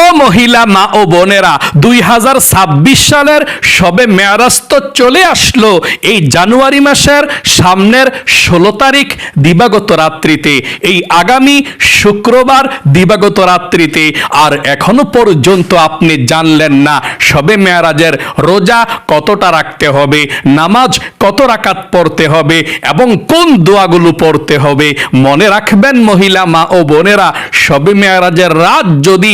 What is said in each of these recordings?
ও মহিলা মা ও বোনেরা, দুই হাজার ছাব্বিশ সালের সবে মেয়ারাজ তো চলে আসলো, এই জানুয়ারি মাসের সামনের ষোলো তারিখ দিবাগত রাত্রিতে, এই আগামী শুক্রবার দিবাগত রাত্রিতে। আর এখনও পর্যন্ত আপনি জানলেন না সবে মেয়ারাজের রোজা কতটা রাখতে হবে, নামাজ কত রাকাত পড়তে হবে, এবং কোন দোয়াগুলো পড়তে হবে। মনে রাখবেন মহিলা মা ও বোনেরা, সবে মেয়ারাজের রাত যদি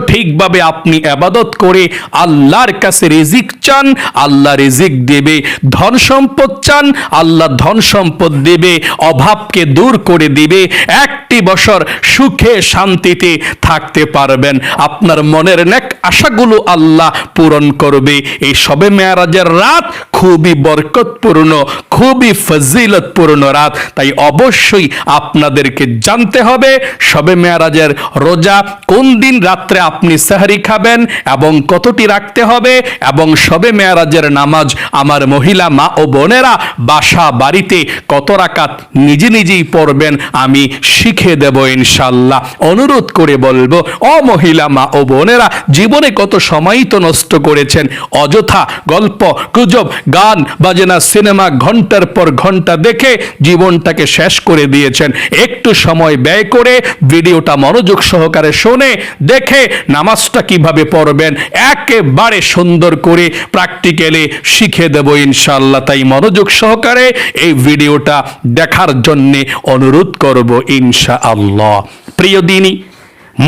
সঠিকভাবে আপনি আবাদত করে আল্লাহর কাছে রিজিক চান, আল্লাহ রিজিক দেবে, ধন সম্পদ চান, আল্লাহ ধন সম্পদ দেবে, অভাবকে দূর করে দিবে, একটি বছর সুখে শান্তিতে থাকতে পারবেন। আপনার মনের নেক আশাগুলো আল্লাহ পূরণ করবে। এই সবে মেয়ারাজের রাত খুবই বরকতপূর্ণ, খুবই ফজিলতপূর্ণ রাত। তাই অবশ্যই আপনাদেরকে জানতে হবে সবে মেয়ারাজের রোজা কোন দিন রাত্রে আপনি সাহারি খাবেন এবং কতটি রাখতে হবে এবং সবে মেয়ারাজের নামাজ আমার মহিলা মা ও বোনেরা বাসা বাড়িতে কত রাকাত নিজে নিজেই পড়বেন আমি শিখে দেব ইনশাল্লাহ অনুরোধ করে বলব ও মহিলা মা ও বোনেরা, জীবনে কত সময়ই তো নষ্ট করেছেন, অযথা গল্প, গুজব গান বাজনা সিনেমা ঘণ্টার পর ঘণ্টা দেখে জীবনটাকে শেষ করে দিয়েছেন। একটু সময় ব্যয় করে ভিডিওটা মনোযোগ সহকারে শুনে, দেখে নামাজটা কীভাবে পড়বেন, একেবারে সুন্দর করে প্র্যাকটিক্যালি শিখে দেব ইনশাল্লাহ তাই মনোযোগ সহকারে এই ভিডিওটা দেখার জন্যে অনুরোধ করব ইনশা আল্লাহ প্রিয় দিনী,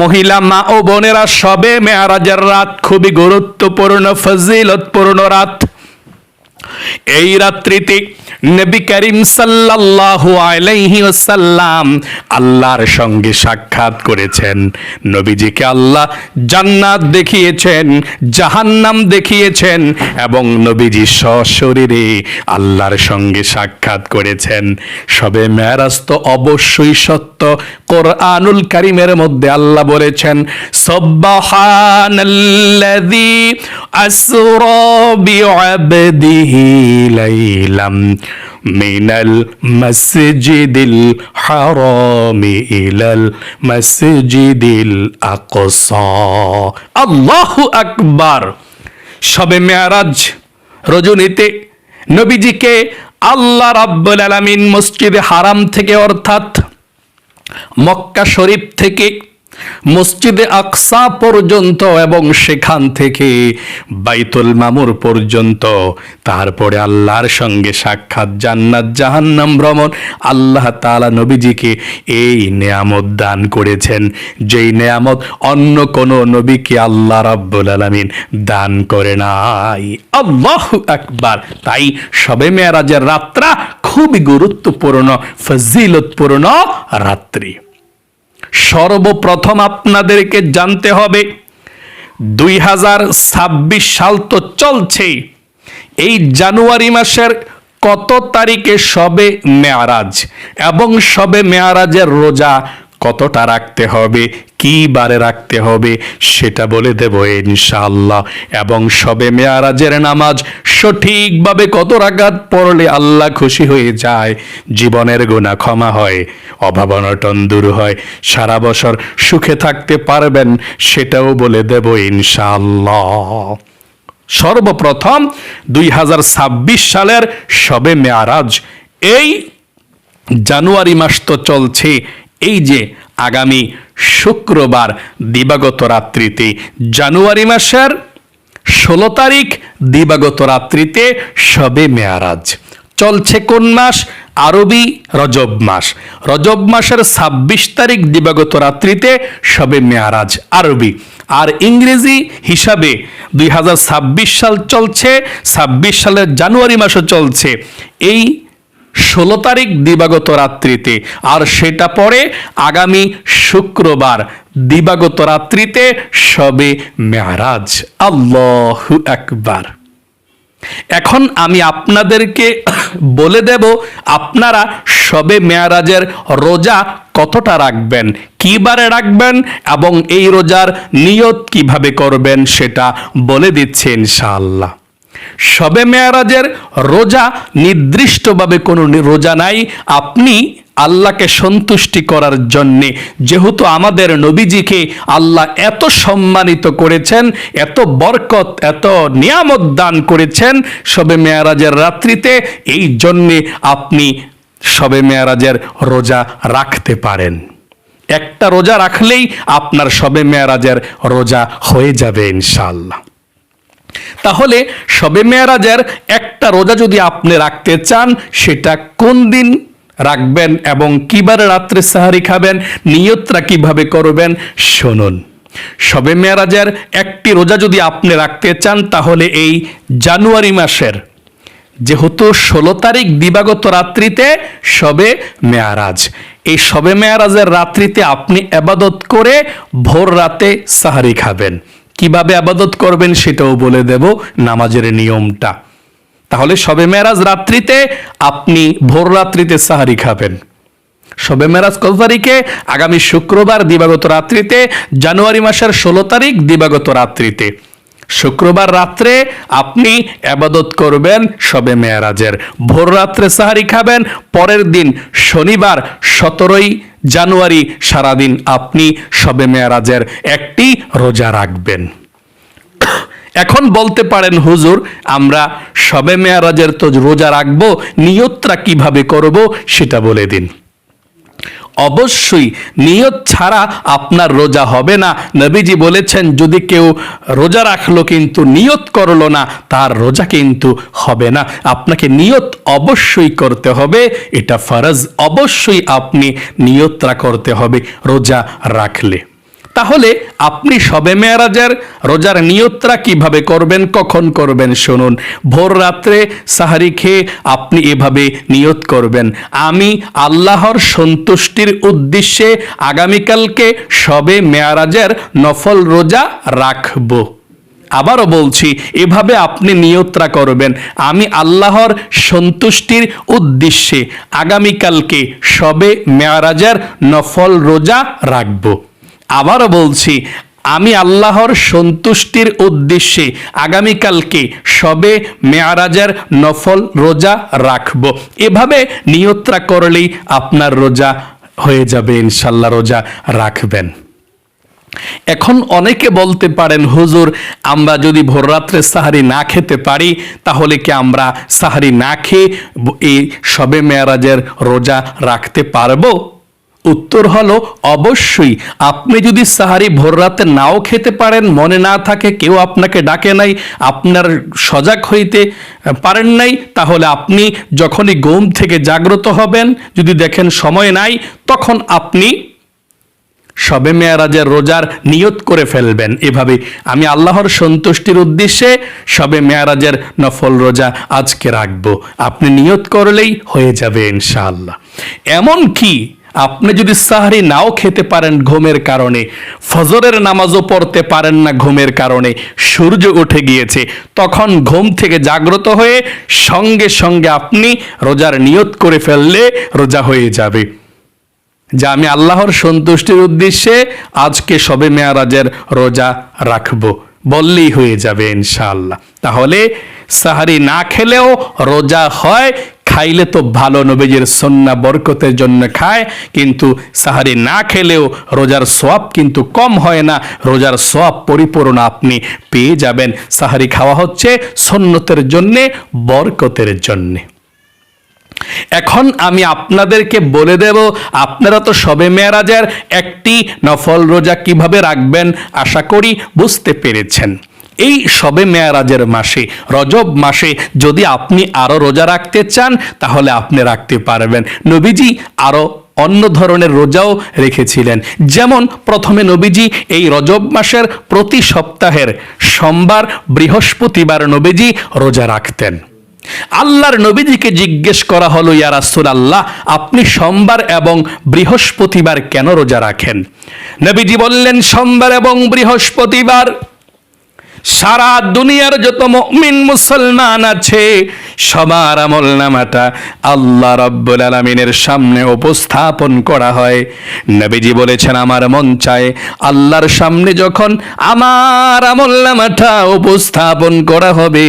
মহিলা মা ও বোনেরা, সবে মেয়ারাজের রাত খুবই গুরুত্বপূর্ণ, ফজিলতপূর্ণ রাত। এই রাত্রিতে নবী করিম সাল্লাল্লাহু আলাইহি ওয়াসাল্লাম আল্লাহর সঙ্গে সাক্ষাৎ করেছেন। নবীজিকে আল্লাহ জান্নাত দেখিয়েছেন, জাহান্নাম দেখিয়েছেন এবং নবীজি সশরীরে আল্লাহর সঙ্গে সাক্ষাৎ করেছেন। সবে মেরাজ তো অবশ্যই সত্য কোরআনুল কারিমের মধ্যে আল্লাহ বলেছেন সব্বাহানাল্লাযী আসরা বিআবদিহি লাইলাম মিনাল মসজিদিল হারামি ইলাল মসজিদিল আকসা। আল্লাহু আকবার। সবে মেয়ারাজ রজনীতে নবীজিকে আল্লাহ রাব্বুল আলামিন মসজিদে হারাম থেকে অর্থাৎ মক্কা শরীফ থেকে মসজিদে আকসা পর্যন্ত এবং সেখান থেকে বাইতুল মামুর পর্যন্ত। তারপরে আল্লাহর সঙ্গে সাক্ষাৎ জান্নাত জাহান্নাম ভ্রমণ। আল্লাহ তাআলা নবীজিকে এই নেয়ামত দান করেছেন। যেই নেয়ামত অন্য কোনো নবীকে আল্লাহ রাব্বুল আলামিন দান করে নাই। আল্লাহু আকবার। তাই সবে মেয়ারাজের রাত্রা খুবই গুরুত্বপূর্ণ, ফজিলতপূর্ণ রাত্রি। সর্বপ্রথম আপনাদেরকে জানতে হবে, দুই হাজার ছাব্বিশ সাল তো চলছে এই জানুয়ারি মাসের কত তারিখে সবে মেয়ারাজ এবং সবে মেয়ারাজের রোজা কতটা রাখতে হবে কি বারে রাখতে হবে, সেটা বলে দেব ইনশাআল্লাহ। এবং সবে মেয়ারাজের নামাজ সঠিকভাবে কত রাকাত পড়লে আল্লাহ খুশি হয়ে যায়, জীবনের গুণা ক্ষমা হয়, অভাব অনটন দূর হয়, সারা বছর সুখে থাকতে পারবেন, সেটাও বলে দেব ইনশাআল্লাহ। সর্বপ্রথম দুই হাজার ছাব্বিশ সালের সবে মেয়ারাজ, এই জানুয়ারি মাস তো চলছে এই যে আগামী শুক্রবার দিবাগত রাত্রিতে জানুয়ারি মাসের ষোলো তারিখ দিবাগত রাত্রিতে সবে মেয়ারাজ। চলছে কোন মাস? আরবি রজব মাস। রজব মাসের ছাব্বিশ তারিখ দিবাগত রাত্রিতে সবে মেয়ারাজ আরবি। আর ইংরেজি হিসাবে দুই হাজার ছাব্বিশ সাল চলছে, ছাব্বিশ সালের জানুয়ারি মাসও চলছে। এই ষোলো তারিখ দিবাগত রাত্রিতে, আর সেটা পরে আগামী শুক্রবার দিবাগত রাত্রিতে সবে মেয়ারাজ। আল্লাহু আকবার। এখন আমি আপনাদেরকে বলে দেব, আপনারা সবে মেয়ারাজের রোজা কতটা রাখবেন কি বারে রাখবেন, এবং এই রোজার নিয়ত কীভাবে করবেন সেটা বলে দিচ্ছে ইনশাআল্লাহ। সবে মেয়ারাজের রোজা নির্দিষ্টভাবে কোনো রোজা নাই। আপনি আল্লাহকে সন্তুষ্টি করার জন্যে, যেহেতু আমাদের নবীজিকে আল্লাহ এত সম্মানিত করেছেন, এত বরকত, এত নিয়ামত দান করেছেন, সবে মেয়ারাজের রাত্রিতে এই জন্যে আপনি সবে মেয়ারাজের রোজা রাখতে পারেন। একটা রোজা রাখলেই আপনার সবে মেয়ারাজের রোজা হয়ে যাবে ইনশাআল্লাহ। তাহলে সবে মেয়ারাজের একটা রোজা যদি আপনি রাখতে চান, সেটা কোন দিন রাখবেন এবং কিবারে রাত্রে সাহারি খাবেন নিয়তরা কীভাবে করবেন, শুনুন। সবে মেয়ারাজের একটি রোজা যদি আপনি রাখতে চান, তাহলে এই জানুয়ারি মাসের, যেহেতু ষোলো তারিখ দিবাগত রাত্রিতে সবে মেয়ারাজ, এই সবে মেয়ারাজের রাত্রিতে আপনি আবাদত করে ভোর রাতে সাহারি খাবেন। কীভাবে আবাদত করবেন সেটাও বলে দেব নামাজের নিয়মটা। তাহলে সবে মেরাজ রাত্রিতে আপনি ভোর রাত্রিতে সাহারি খাবেন। সবে মেরাজ কত তারিখে? আগামী শুক্রবার দিবাগত রাত্রিতে, জানুয়ারি মাসের ষোলো তারিখ দিবাগত রাত্রিতে। শুক্রবার রাত্রে আপনি আবাদত করবেন সবে মেয়ারাজের। ভোর রাত্রে সাহারি খাবেন, পরের দিন শনিবার সতেরোই জানুয়ারি সারাদিন আপনি সবে মেয়ারাজের একটি রোজা রাখবেন। এখন বলতে পারেন, হুজুর, আমরা সবে মেয়ারাজের তো রোজা রাখব, নিয়তটা কীভাবে করব সেটা বলে দিন। অবশ্যই নিয়ত ছাড়া আপনার রোজা হবে না। নবীজি বলেছেন, যদি কেউ রোজা রাখল কিন্তু নিয়ত করল না, তার রোজা কিন্তু হবে না। আপনাকে নিয়ত অবশ্যই করতে হবে, এটা ফরজ। অবশ্যই আপনি নিয়তটা করতে হবে রোজা রাখলে। তাহলে আপনি সবে মেয়ারাজের রোজার নিয়তরা কীভাবে করবেন, কখন করবেন শুনুন। ভোর রাত্রে সাহারি খেয়ে আপনি এভাবে নিয়ত করবেন। আমি আল্লাহর সন্তুষ্টির উদ্দেশ্যে আগামীকালকে সবে মেয়ারাজের নফল রোজা রাখব। আবারও বলছি, এভাবে আপনি নিয়ত্রা করবেন। আমি আল্লাহর সন্তুষ্টির উদ্দেশ্যে আগামীকালকে সবে মেয়ারাজের নফল রোজা রাখব। আবারও বলছি, আমি আল্লাহর সন্তুষ্টির উদ্দেশ্যে আগামীকালকে সবে মেয়ারাজের নফল রোজা রাখব। এভাবে নিয়ত্রা করলেই আপনার রোজা হয়ে যাবে, ইনশাল্লাহ রোজা রাখবেন। এখন অনেকে বলতে পারেন, হুজুর, আমরা যদি ভোররাত্রে সাহারি না খেতে পারি, তাহলে কি আমরা সাহারি না খেয়ে এই সবে মেয়ারাজের রোজা রাখতে পারব? উত্তর হলো, অবশ্যই। আপনি যদি সাহারি ভোররাতে নাও খেতে পারেন, মনে না থাকে কেউ আপনাকে ডাকে নাই, আপনার সজাগ হইতে পারেন নাই, তাহলে আপনি যখনই ঘুম থেকে জাগ্রত হবেন, যদি দেখেন সময় নাই, তখন আপনি সবে মেয়ারাজের রোজার নিয়ত করে ফেলবেন। এভাবে আমি আল্লাহর সন্তুষ্টির উদ্দেশ্যে সবে মেয়ারাজের নফল রোজা আজকে রাখব। আপনি নিয়ত করলেই হয়ে যাবে ইনশাআল্লাহ। এমন কি আপনি যদি সাহারি নাও খেতে পারেন ঘুমের কারণে, ফজরের নামাজও পড়তে পারেন না ঘুমের কারণে, সূর্য উঠে গিয়েছে, তখন ঘুম থেকে জাগ্রত হয়ে সঙ্গে সঙ্গে আপনি রোজার নিয়ত করে ফেললে রোজা হয়ে যাবে। যা আমি আল্লাহর সন্তুষ্টির উদ্দেশ্যে আজকে সবে মেয়ারাজের রোজা রাখব, বললেই হয়ে যাবে ইনশাআল্লাহ। তাহলে সাহারি না খেলেও রোজা হয়, খাইলে তো ভালো, নবীজির সন্না বরকতের জন্য খায়, কিন্তু সাহারি না খেলেও রোজার সোয়াব কিন্তু কম হয় না, রোজার সোয়াব পরিপূর্ণ আপনি পেয়ে যাবেন। সাহারি খাওয়া হচ্ছে সন্ন্যতের জন্যে, বরকতের জন্যে। এখন আমি আপনাদেরকে বলে দেব, আপনারা তো সবে মেয়ারাজের একটি নফল রোজা কীভাবে রাখবেন, আশা করি বুঝতে পেরেছেন। এই সবে মেয়ারাজের মাসে, রজব মাসে যদি আপনি আরও রোজা রাখতে চান, তাহলে আপনি রাখতে পারবেন। নবীজি আরও অন্য ধরনের রোজাও রেখেছিলেন। যেমন প্রথমে নবীজি এই রজব মাসের প্রতি সপ্তাহের সোমবার, বৃহস্পতিবার নবীজি রোজা রাখতেন। আল্লাহর নবীজিকে জিজ্ঞেস করা হলো, ইয়া রাসূল আল্লাহ আপনি সোমবার এবং বৃহস্পতিবার কেন রোজা রাখেন? নবীজি বললেন, সোমবার এবং বৃহস্পতিবার সারা দুনিয়ার যত মুমিন মুসলমান আছে, সবার আমল নামাটা আল্লাহ রব্বুল আলমিনের সামনে উপস্থাপন করা হয়। নবীজি বলেছেন, আমার মন চায় আল্লাহর সামনে যখন আমার আমল নামাটা উপস্থাপন করা হবে,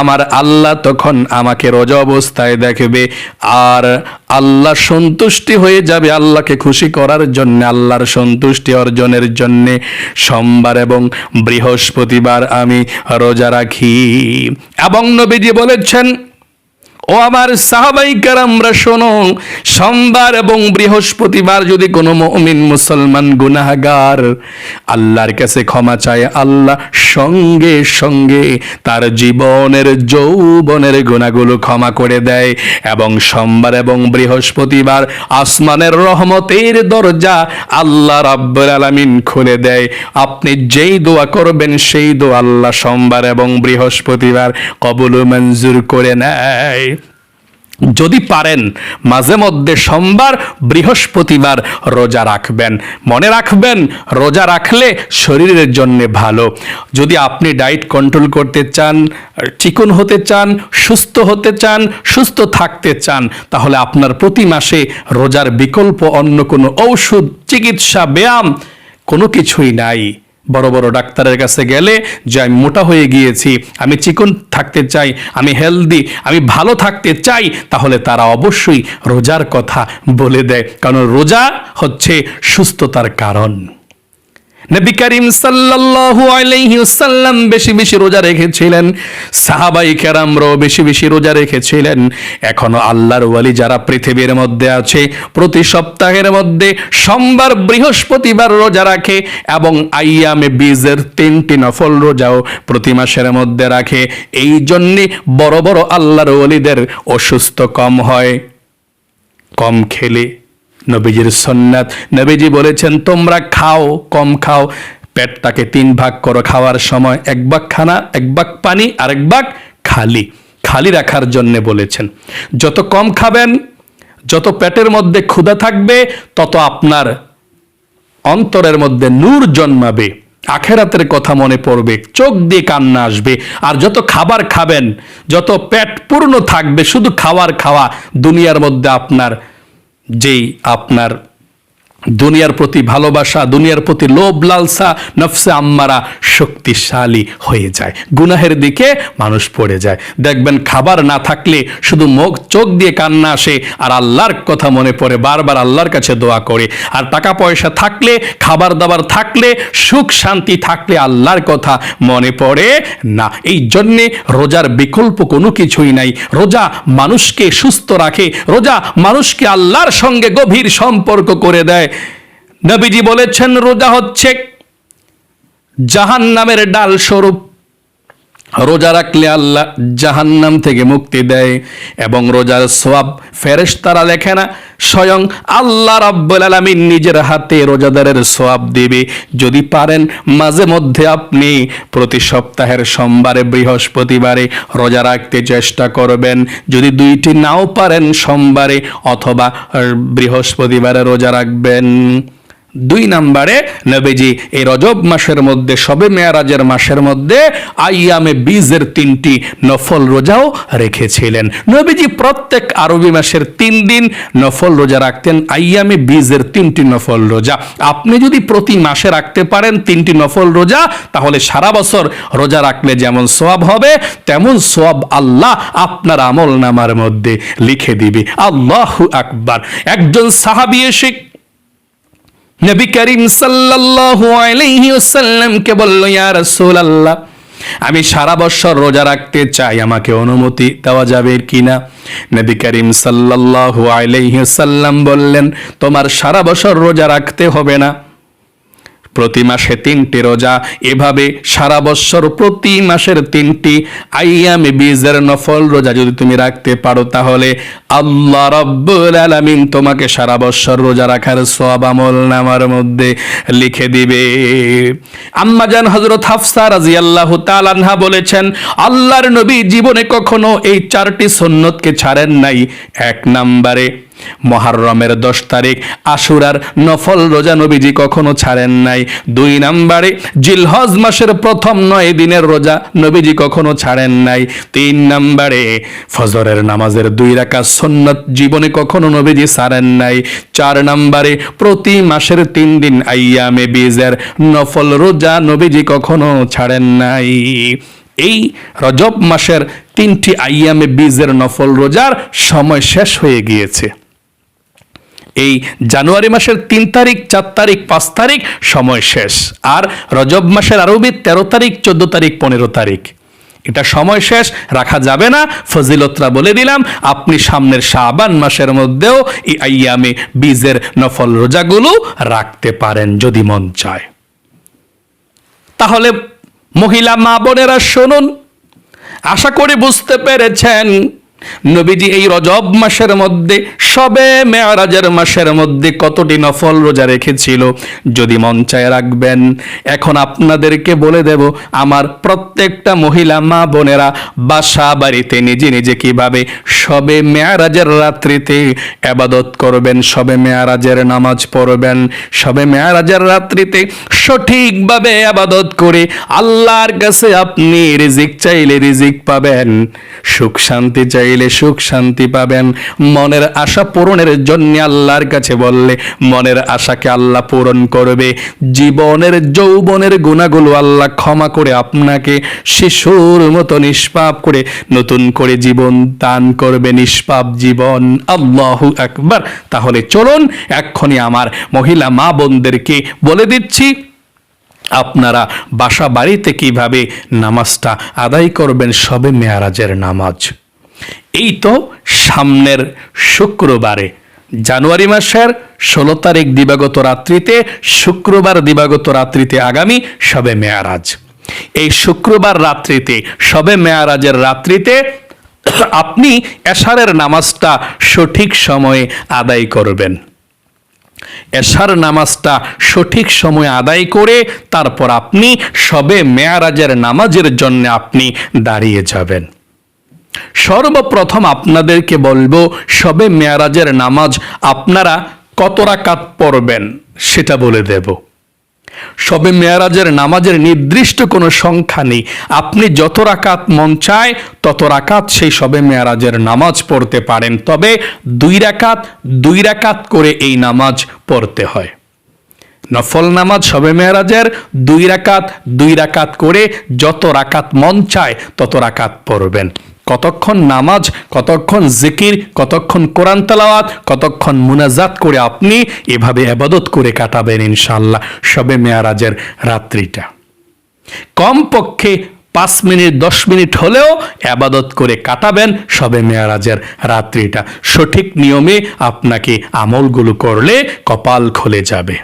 আমার আল্লাহ তখন আমাকে রোজা অবস্থায় দেখবে আর আল্লাহ সন্তুষ্টি হয়ে যাবে আল্লাহকে খুশি করার জন্য, আল্লাহর সন্তুষ্টি অর্জনের জন্য। সোমবার এবং বৃহস্পতিবার আমি রোজা রাখি। এবং নবীজি বলেছেন ও আমার সাহাবাই কারামরা, শোনো, সোমবার এবং বৃহস্পতিবার যদি কোনো মমিন মুসলমান গুনাহগার আল্লাহর কাছে ক্ষমা চায়, আল্লাহ সঙ্গে সঙ্গে তার জীবনের, যৌবনের গুণাগুলো ক্ষমা করে দেয় এবং সোমবার এবং বৃহস্পতিবার আসমানের রহমতের দরজা আল্লাহ রাব্বুল আলামিন খুলে দেয়। আপনি যেই দোয়া করবেন, সেই দোয়া আল্লাহ সোমবার এবং বৃহস্পতিবার কবুল মঞ্জুর করে নেয়। যদি পারেন, মাঝে মধ্যে সোমবার, বৃহস্পতিবার রোজা রাখবেন। মনে রাখবেন, রোজা রাখলে শরীরের জন্য ভালো। যদি আপনি ডায়েট কন্ট্রোল করতে চান, চিকন হতে চান, সুস্থ হতে চান, সুস্থ থাকতে চান, তাহলে আপনার প্রতি মাসে রোজার বিকল্প অন্য কোনো ঔষধ, চিকিৎসা, ব্যায়াম কোনো কিছুই নাই। বড় বড় ডাক্তারের কাছে গেলে যে আমি মোটা হয়ে গিয়েছি, আমি চিকন থাকতে চাই, আমি হেলদি আমি ভালো থাকতে চাই, তাহলে তারা অবশ্যই রোজার কথা বলে দেয়। কারণ রোজা হচ্ছে সুস্থতার কারণ। নবী করিম সাল্লাল্লাহু আলাইহি ওয়াসাল্লাম বেশি বেশি রোজা রেখেছিলেন। সাহাবাই কেরামরাও বেশি বেশি রোজা রেখেছিলেন। এখনও আল্লাহর ওয়ালি যারা পৃথিবীর মধ্যে আছে, প্রতি সপ্তাহের মধ্যে সোমবার, বৃহস্পতিবার রোজা রাখে এবং আইয়ামে বীজের তিনটি নফল রোজাও প্রতি মাসের মধ্যে রাখে। এই জন্যে বড় বড় আল্লাহর ওয়ালিদের অসুস্থ কম হয়, কম খেলে। নবীজির সন্ন্যাত। নবীজি বলেছেন, তোমরা খাও, কম খাও। পেটটাকে তিন ভাগ করো খাওয়ার সময়। এক ভাগ খানা, এক ভাগ পানি আর এক ভাগ খালি। খালি রাখার জন্যে বলেছেন, যত কম খাবেন, যত পেটের মধ্যে ক্ষুধা থাকবে, তত আপনার অন্তরের মধ্যে নূর জন্মাবে। আখেরাতের কথা মনে পড়বে, চোখ দিয়ে কান্না আসবে। আর যত খাবার খাবেন, যত পেট পূর্ণ থাকবে, শুধু খাওয়ার খাওয়া, দুনিয়ার মধ্যে আপনার যেই আপনার দুনিয়ার প্রতি ভালোবাসা, দুনিয়ার প্রতি লোভ, লালসা, নফসে আম্মারা শক্তিশালী হয়ে যায়। গুনাহের দিকে মানুষ পড়ে যায়। দেখবেন খাবার না থাকলে শুধু মুখ চোখ দিয়ে কান্না আসে আর আল্লাহর কথা মনে পড়ে, বারবার আল্লাহর কাছে দোয়া করে। আর টাকা পয়সা থাকলে খাবার দাবার থাকলে, সুখ, শান্তি থাকলে আল্লাহর কথা মনে পড়ে না। এই জন্যে রোজার বিকল্প কোনো কিছুই নাই। রোজা মানুষকে সুস্থ রাখে, রোজা মানুষকে আল্লাহর সঙ্গে গভীর সম্পর্ক করে দেয়। নবীজি বলেছেন, রোজা হচ্ছে জাহান নামের ডাল স্বরূপ রোজা রাখলে আল্লাহ জাহান্নাম থেকে মুক্তি দেয় এবং রোজার সোয়াব ফেরেশ তারা লেখে না, স্বয়ং আল্লাহ রাব্বুল আলামিন নিজের হাতে রোজাদারের সোয়াব দিবে। যদি পারেন, মাঝে মধ্যে আপনি প্রতি সপ্তাহের সোমবারে, বৃহস্পতিবারে রোজা রাখতে চেষ্টা করবেন। যদি দুইটি নাও পারেন সোমবারে অথবা বৃহস্পতিবারে রোজা রাখবেন। দুই নম্বরে নবীজি, এই রজব মাসের মধ্যে, সবে মেয়ারাজের মাসের মধ্যে আইয়ামে বীজের তিনটি নফল রোজাও রেখেছিলেন। নবীজি প্রত্যেক আরবি মাসের তিন দিন নফল রোজা রাখতেন, আইয়ামে বীজের তিনটি নফল রোজা। আপনি যদি প্রতি মাসে রাখতে পারেন তিনটি নফল রোজা, তাহলে সারা বছর রোজা রাখলে যেমন সোয়াব হবে, তেমন সোয়াব আল্লাহ আপনার আমল নামার মধ্যে লিখে দিবে। আল্লাহু আকবার। একজন সাহাবি এসে নবী করিম সাল্লাল্লাহু আলাইহি ওয়াসাল্লামকে বলল, ইয়া রাসূলুল্লাহ, আমি সারা বছর রোজা রাখতে চাই, আমাকে অনুমতি দেওয়া যাবে কিনা? নবী করিম সাল্লাল্লাহু আলাইহি ওয়াসাল্লাম বললেন, তোমার সারা বছর রোজা রাখতে হবে না। প্রতি মাসে তিনটি রোজা। এভাবে সারা বছর প্রতি মাসের তিনটি আইয়ামে বীজের নফল রোজা যদি তুমি রাখতে পারো তাহলে আল্লাহ রব্বুল আলামিন তোমাকে সারা বছর রোজা রাখার সব আমল নামার মধ্যে লিখে দিবে। আম্মাজান হযরত হাফসা রাদিয়াল্লাহু তাআলা আনহা বলেছেন, আল্লাহর নবী জীবনে কখনো এই চারটি সুন্নতকে ছাড়েন নাই। এক নম্বরে মহারমের দশ তারিখ আশুরার নফল রোজা নবীজি কখনো ছাড়েন নাই। দুই নাম্বারে জিলহজ মাসের প্রথম নয় দিনের রোজা নবীজি কখনো ছাড়েন নাই। তিন নাম্বারে ফজরের নামাজের দুই রাখা সন্ন্যত জীবনে কখনো নবীজি ছাড়েন নাই। চার নাম্বারে প্রতি মাসের তিন দিন আইয়ামে বীজের নফল রোজা নবীজি কখনো ছাড়েন নাই। এই রজব মাসের তিনটি আইয়ামে বীজের নফল রোজার সময় শেষ হয়ে গিয়েছে। এই জানুয়ারি মাসের তিন তারিখ, চার তারিখ, পাঁচ তারিখ, সময় শেষ। আর রজব মাসের আরবি তেরো তারিখ, চোদ্দ তারিখ, পনেরো তারিখ। এটা সময় শেষ, রাখা যাবে না। ফজিলতরা বলে দিলাম, আপনি সামনের শাবান মাসের মধ্যেও এই আইয়ামে বীজের নফল রোজাগুলো রাখতে পারেন যদি মন চায়। তাহলে মহিলা মা বোনেরা শুনুন, আশা করি বুঝতে পেরেছেন নবীজি এই রজব মাসের মধ্যে, সবে মেয়ারাজের মাসের মধ্যে কতটি নফল রোজা রেখেছিল? যদি মন চায় রাখবেন, এখন আপনাদেরকে বলে দেব, আমার প্রত্যেকটা মহিলা মা বোনেরা বাসা বাড়িতে নিজে নিজে কীভাবে সবে মেয়ারাজের রাত্রিতে আবাদত করবেন, সবে মেয়ারাজের নামাজ পড়বেন, সবে মেয়ারাজের রাত্রিতে সঠিকভাবে আবাদত করে আল্লাহর কাছে আপনি রিজিক চাইলে রিজিক পাবেন, সুখ শান্তি চাইলে সুখ শান্তি পাবেন। মনের আশা পূরণের জন্য আল্লাহর কাছে বললে, মনের আশাকে আল্লাহ পূরণ করবে। জীবনের, যৌবনের গুণাগুলো আল্লাহ ক্ষমা করে আপনাকে শিশুর মতো নিষ্পাপ করে নতুন করে জীবন দান করবে। নিষ্পাপ জীবন, আল্লাহু আকবার। তাহলে চলুন, এক্ষুনি আমার মহিলা মা বোনদেরকে বলে দিচ্ছি, আপনারা বাসা বাড়িতে কীভাবে নামাজটা আদায় করবেন, সবে মেয়ারাজের নামাজ। এই তো সামনের শুক্রবারে। জানুয়ারি মাসের ষোলো তারিখ দিবাগত রাত্রিতে, শুক্রবার দিবাগত রাত্রিতে আগামী সবে মেয়ারাজ। এই শুক্রবার রাত্রিতে, সবে মেয়ারাজের রাত্রিতে আপনি এশারের নামাজটা সঠিক সময়ে আদায় করবেন। এশার নামাজটা সঠিক সময়ে আদায় করে তারপর আপনি সবে মেয়ারাজের নামাজের জন্য আপনি দাঁড়িয়ে যাবেন। সর্বপ্রথম আপনাদেরকে বলব, সবে মেয়ারাজের নামাজ আপনারা কত রাকাত পড়বেন সেটা বলে দেব। সবে মেয়ারাজের নামাজের নির্দিষ্ট কোনো সংখ্যা নেই। আপনি যত রাকাত মন চায়, তত রাকাত সেই সবে মেয়ারাজের নামাজ পড়তে পারেন। তবে দুই রাকাত দুই রাকাত করে এই নামাজ পড়তে হয়। নফল নামাজ সবে মেয়ারাজের, দুই রাকাত দুই রাকাত করে যত রাকাত মন চায়, তত রাকাত পড়বেন। কতক্ষণ নামাজ, কতক্ষণ জিকির, কতক্ষণ কোরআন তালাওয়াত, কতক্ষণ মুনাজাত করে আপনি এভাবে আবাদত করে কাটাবেন ইনশাল্লাহ সবে মেয়ারাজের রাত্রিটা। কমপক্ষে পাঁচ মিনিট, দশ মিনিট হলেও আবাদত করে কাটাবেন সবে মেয়ারাজের রাত্রিটা। সঠিক নিয়মে আপনাকে আমলগুলো করলে কপাল খুলে যাবে।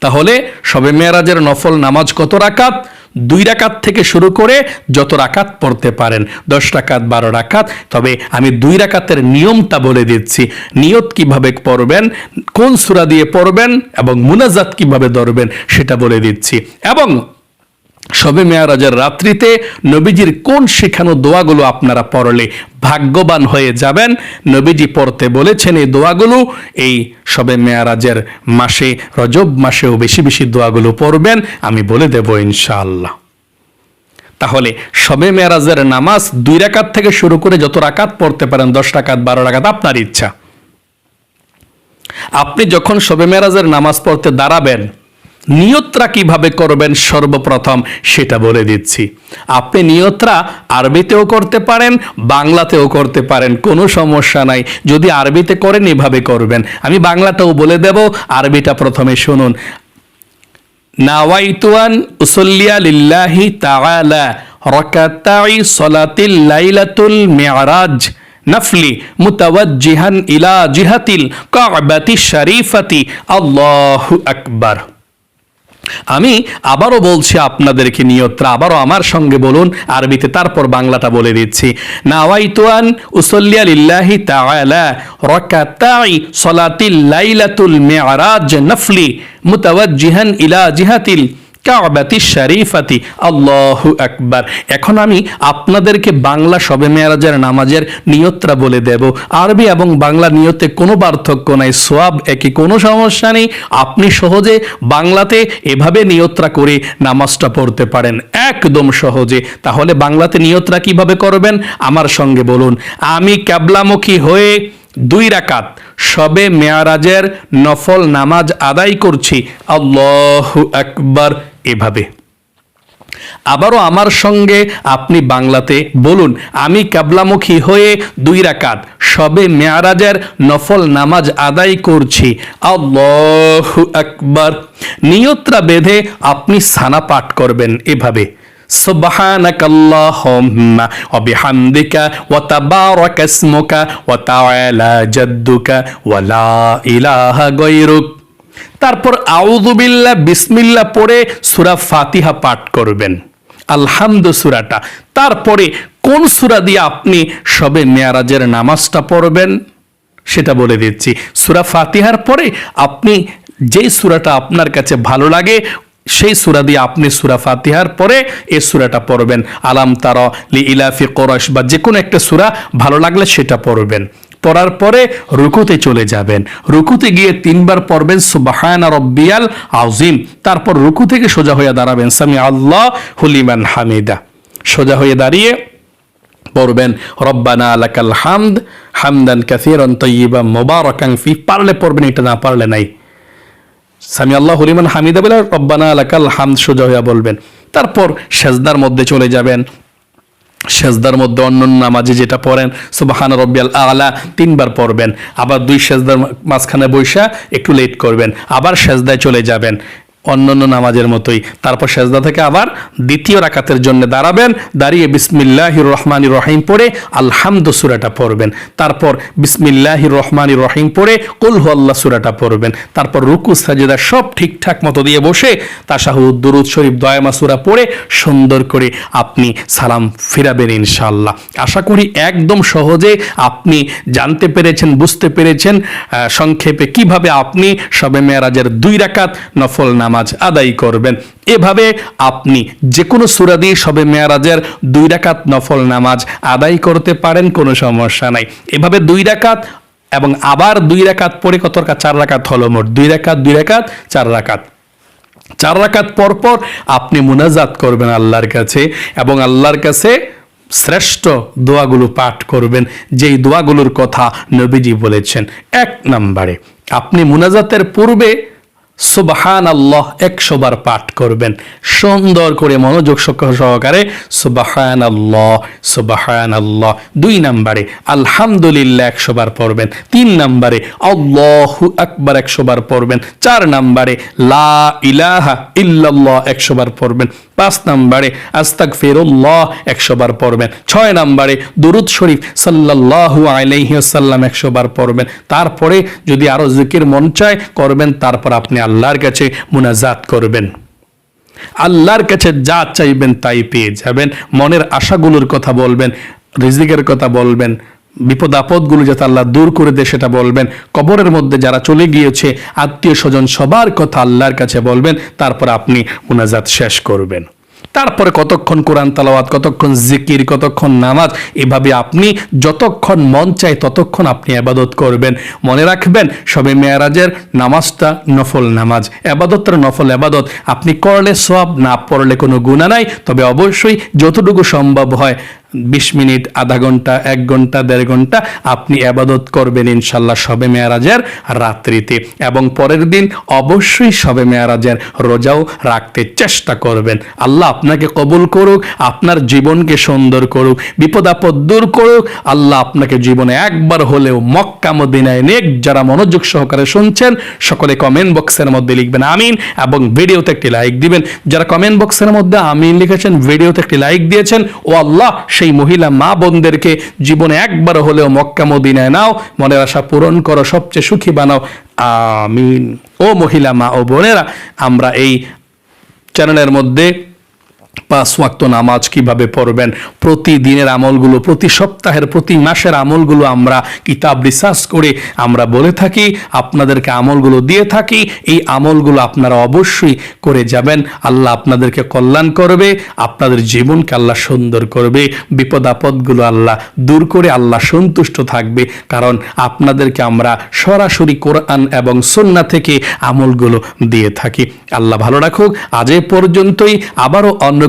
তাহলে সবে মেয়ারাজের নফল নামাজ কত রাকাত? দুই রাকাত থেকে শুরু করে যত রাকাত পড়তে পারেন, দশ রাকাত, বারো রাকাত, তবে আমি দুই রাকাতের নিয়মটা বলে দিচ্ছি। নিয়ত কীভাবে পড়বেন, কোন সুরা দিয়ে পড়বেন এবং মুনাজাত কীভাবে ধরবেন সেটা বলে দিচ্ছি। এবং সবে মেয়ারাজের রাত্রিতে নবীজির কোন শেখানো দোয়াগুলো আপনারা পড়লে ভাগ্যবান হয়ে যাবেন? নবীজি পড়তে বলেছেন এই দোয়াগুলো, এই সবে মেয়ারাজের মাসে, রজব মাসেও বেশি বেশি দোয়াগুলো পড়বেন, আমি বলে দেব ইনশাআল্লাহ। তাহলে সবে মেয়ারাজের নামাজ দুই রাকাত থেকে শুরু করে যত রাকাত পড়তে পারেন, দশ রাকাত, বারো রাকাত, আপনার ইচ্ছা। আপনি যখন সবে মেয়ারাজের নামাজ পড়তে দাঁড়াবেন নিয়তরা কীভাবে করবেন সর্বপ্রথম সেটা বলে দিচ্ছি। আপনি নিয়তরা আরবিতেও করতে পারেন, বাংলাতেও করতে পারেন, কোনো সমস্যা নাই। যদি আরবিতে করেন, এভাবে করবেন। আমি বাংলাটাও বলে দেব, আরবিটা প্রথমে শুনুন। নাওয়াইতুয়ান উসল্লিয়া লিল্লাহি তাআলা রাকাতাই সলাতিল লাইলাতুল মি'রাজ নফলি মুতাওয়াজ্জিহান ইলা জিহাতিল কাবাতি শরীফাতি। আল্লাহু আকবার। আমি আবারও বলছি আপনাদেরকে নিয়ত্রা আবারও আমার সঙ্গে বলুন, আরবিতে তারপর বাংলাটা বলে দিচ্ছি। নাওয়াইতুয়ান লাইলাতুল নফলি ইলা জিহাতিল কাবাতি শরীফাতি, আল্লাহু আকবার। এখন আমি আপনাদেরকে বাংলা শবে মেয়ারাজের নামাজের নিয়তটা বলে দেব। আরবি এবং বাংলা নিয়তে কোনো পার্থক্য নাই, সোয়াব একই, কোনো সমস্যা নেই। আপনি সহজে বাংলাতে এভাবে নিয়ত্রা করে নামাজটা পড়তে পারেন, একদম সহজে। তাহলে বাংলাতে নিয়ত্রা কীভাবে করবেন? আমার সঙ্গে বলুন। আমি ক্যাবলামুখী হয়ে দুই রাকাত সবে মেয়ারাজের নফল নামাজ আদায় করছি। আল্লাহু আকবার। এভাবে আবারও আমার সঙ্গে আপনি বাংলাতে বলুন আমি কাবলামুখী হয়ে দুই রাকাত সবে মেয়ারাজের নফল নামাজ আদায় করছি আল্লাহু আকবার নিয়ত্রা বেঁধে আপনি সানা পাঠ করবেন এভাবে سبحانك اللهم وبحمدك وتبارك اسمك وتعالى جدك ولا إله غيرك তারপর আউযুবিল্লাহ বিসমিল্লাহ পড়ে সুরা ফাতিহা পাঠ করবেন। আলহামদু সূরাটা। তারপরে কোন সূরা দিয়ে আপনি সবে মেয়ারাজের নামাজটা পড়বেন সেটা বলে দিচ্ছি। সুরা ফাতিহার পরে আপনি যেই সূরাটা আপনার কাছে ভালো লাগে, সেই সূরা দিয়ে আপনি সুরা ফাতিহার পরে এই সূরাটা পড়বেন। আলাম তারা লি ইলাফি কোরশ বা যে কোনো একটা সূরা ভালো লাগলে সেটা পড়বেন। পড়ার পরে রুকুতে চলে যাবেন। রুকুতে গিয়ে তিনবার পড়বেন, সুবাহানা রব্বিয়াল আউজিম তারপর রুকু থেকে সোজা হয়ে দাঁড়াবেন সামি আল্লাহ হুলিমান হামিদা। সোজা হয়ে দাঁড়িয়ে পড়বেন, রব্বানা আলাকাল হামদ হামদান কাসিরান তয়্যিবান মুবারাকান। ফি পারলে পড়বেন, এটা না পারলে নাই। সামি আল্লাহ হরিমান হামিদা বলে রব্বানা আলাকাল হামদ সোজা হইয়া বলবেন। তারপর সেজদার মধ্যে চলে যাবেন সেজদার মধ্যে অন্য নামাজে যেটা পড়েন, সুবাহান রব্বিয়াল আলা, তিনবার পড়বেন। আবার দুই সেজদার মাঝখানে বৈশা একটু লেট করবেন। আবার সেজদায় চলে যাবেন। অন্যান্য নামাজের মতোই। তারপর সেজদা থেকে আবার দ্বিতীয় রাকাতের জন্য দাঁড়াবেন। দাঁড়িয়ে বিসমিল্লাহির রহমানির রহিম পড়ে আলহামদ সুরাটা পড়বেন। তারপর বিসমিল্লাহির রহমানির রহিম পড়ে কুল আল্লাহ সুরাটা পড়বেন। তারপর রুকু, সাজেদা সব ঠিকঠাক মতো দিয়ে বসে তাশাহুদ, দুরুদ শরীফ, দয়ামা সুরা পড়ে সুন্দর করে আপনি সালাম ফিরাবেন ইনশাল্লাহ আশা করি একদম সহজে আপনি জানতে পেরেছেন, বুঝতে পেরেছেন সংক্ষেপে কীভাবে আপনি সবে মেয়ারাজের দুই রাকাত নফল নামাজ আদায় করবেন। এভাবে আপনি যে কোনো সুরা দিয়ে সবে মেয়ারাজের দুই রাকাত নফল নামাজ আদায় করতে পারেন, কোনো সমস্যা নাই। এভাবে দুই রাকাত এবং আবার দুই রাকাত পরে কত রাকাত? চার রাকাত হলো মোট। দুই রাকাত দুই রাকাত, চার রাকাত। চার রাকাত পর পর আপনি মুনাজাত করবেন আল্লাহর কাছে এবং আল্লাহর কাছে শ্রেষ্ঠ দোয়াগুলো পাঠ করবেন। যেই দোয়াগুলোর কথা নবীজি বলেছেন, এক নম্বরে, আপনি মুনাজাতের পূর্বে সুবাহান আল্লাহ একশো বার পাঠ করবেন। সুন্দর করে মনোযোগ সহ- সহকারে সুবাহান আল্লাহ সুবাহান আল্লাহ দুই নম্বরে আলহামদুলিল্লাহ একশো বার পড়বেন। তিন নম্বরে আল্লাহু আকবার একশো বার পড়বেন। চার নম্বরে লা ইলাহা ইল্লাল্লাহ একশোবার পড়বেন। পাঁচ নম্বরে আস্তাক ফিরুল্লাহ একশোবার পড়বেন। ছয় নম্বরে দুরুদ শরীফ সাল্লাল্লাহু আলাইহি সাল্লাম একশো বার পড়বেন। তারপরে যদি আরও জিকির মন চায় করবেন, তারপর আপনি আল্লাহর কাছে মুনাজাত করবেন। আল্লাহর কাছে যা চাইবেন তাই পেয়ে যাবেন। মনের আশাগুলোর কথা বলবেন, রিজিকের কথা বলবেন, বিপদ আপদগুলো যাতে আল্লাহ দূর করে দেয় সেটা বলবেন। কবরের মধ্যে যারা চলে গিয়েছে, আত্মীয় স্বজন সবার কথা আল্লাহর কাছে বলবেন, তারপর আপনি মুনাজাত শেষ করবেন। তারপরে কতক্ষণ কোরআন তালাওয়াত, কতক্ষণ জিকির, কতক্ষণ নামাজ, এভাবে আপনি যতক্ষণ মন চায় ততক্ষণ আপনি আবাদত করবেন। মনে রাখবেন, সবে মেয়ারাজের নামাজটা নফল নামাজ। আবাদতটা নফল আবাদত। আপনি করলে সব না পড়লে কোনো গুণা নাই। তবে অবশ্যই যতটুকু সম্ভব হয় বিশ মিনিট, আধা ঘণ্টা, এক ঘণ্টা, দেড় ঘণ্টা আপনি আবাদত করবেন ইনশাল্লাহ সবে মেয়ারাজের রাত্রিতে। এবং পরের দিন অবশ্যই সবে মেয়ারাজের রোজাও রাখতে চেষ্টা করবেন। আল্লাহ আপনাকে কবুল করুক, আপনার জীবনকে সুন্দর করুক বিপদ আপদ দূর করুক। আল্লাহ আপনাকে জীবনে একবার হলেও মক্কা, মদিনায় নেক যারা মনোযোগ সহকারে শুনছেন, সকলে কমেন্ট বক্সের মধ্যে লিখবেন আমিন এবং ভিডিওতে একটি লাইক দিবেন। যারা কমেন্ট বক্সের মধ্যে আমিন লিখেছেন, ভিডিওতে একটি লাইক দিয়েছেন, ও আল্লাহ সেই মহিলা মা বোনদেরকে জীবনে একবার হলেও মক্কা মদিনায় নাও, মনের আশা পূরণ করো, সবচেয়ে সুখী বানাও। আমিন। ও মহিলা মা ও বোনেরা, আমরা এই চ্যানেলের মধ্যে পাঁচ ওয়াক্ত নামাজ কীভাবে পড়বেন? প্রতিদিনের আমলগুলো, প্রতি সপ্তাহের, প্রতি মাসের আমলগুলো আমরা কিতাব রিসার্চ করে আমরা বলে থাকি, আপনাদেরকে আমলগুলো দিয়ে থাকি, এই আমলগুলো আপনারা অবশ্যই করে যাবেন। আল্লাহ আপনাদেরকে কল্যাণ করবে, আপনাদের জীবনকে আল্লাহ সুন্দর করবে বিপদ আপদগুলো আল্লাহ দূর করে আল্লাহ সন্তুষ্ট থাকবে। কারণ আপনাদেরকে আমরা সরাসরি কোরআন এবং সন্না থেকে আমলগুলো দিয়ে থাকি। আল্লাহ ভালো রাখুক। আজ এ পর্যন্তই। আবারও অন্য